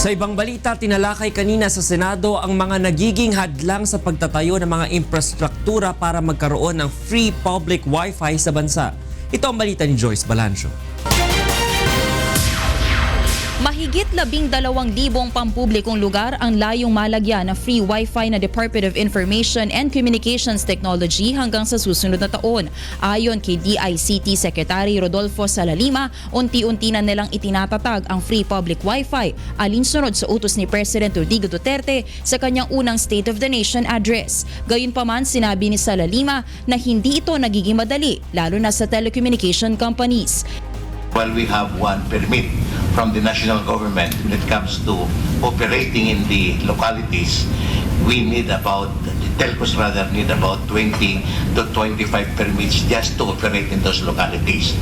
Sa ibang balita, tinalakay kanina sa Senado ang mga nagiging hadlang sa pagtatayo ng mga infrastruktura para magkaroon ng free public wifi sa bansa. Ito ang balita ni Joyce Balancho. Mahigit labing dalawang libong pampublikong lugar ang layong malagyan ng free wifi na Department of Information and Communications Technology hanggang sa susunod na taon. Ayon kay DICT Secretary Rodolfo Salalima, unti-unti na nilang itinatatag ang free public wifi alinsunod sa utos ni President Rodrigo Duterte sa kanyang unang State of the Nation address. Gayunpaman, sinabi ni Salalima na hindi ito nagiging madali, lalo na sa telecommunication companies. While we have one permit from the national government when it comes to operating in the localities, we need about, the telcos rather need about 20 to 25 permits just to operate in those localities.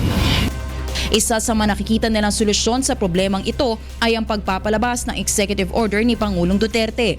Isa sa mga nakikita nilang solusyon sa problemang ito ay ang pagpapalabas ng executive order ni Pangulong Duterte.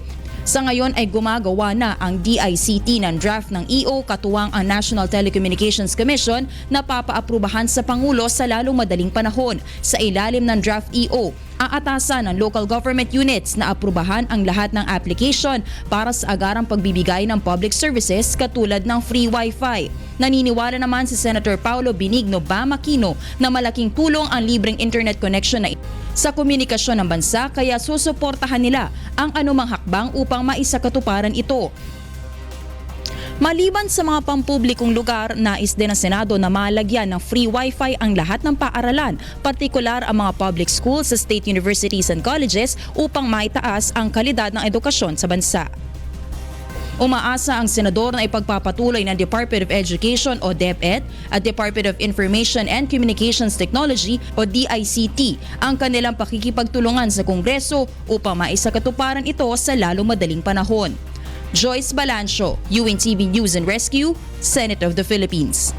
Sa ngayon ay gumagawa na ang DICT ng draft ng EO katuwang ang National Telecommunications Commission na papaaprubahan sa Pangulo sa lalong madaling panahon. Sa ilalim ng draft EO, aatasan ng local government units na aprubahan ang lahat ng application para sa agarang pagbibigay ng public services katulad ng free wifi. Naniniwala naman si Senator Paulo Benigno Bamakino na malaking tulong ang libreng internet connection na ito sa komunikasyon ng bansa kaya susuportahan nila ang anumang hakbang upang maisakatuparan ito. Maliban sa mga pampublikong lugar, nais din ng Senado na malagyan ng free wifi ang lahat ng paaralan, partikular ang mga public schools sa state universities and colleges upang maitaas ang kalidad ng edukasyon sa bansa. Umaasa ang senador na ipagpapatuloy ng Department of Education o DepEd at Department of Information and Communications Technology o DICT ang kanilang pakikipagtulungan sa Kongreso upang maisakatuparan ito sa lalong madaling panahon. Joyce Balancho, UNTV News and Rescue, Senate of the Philippines.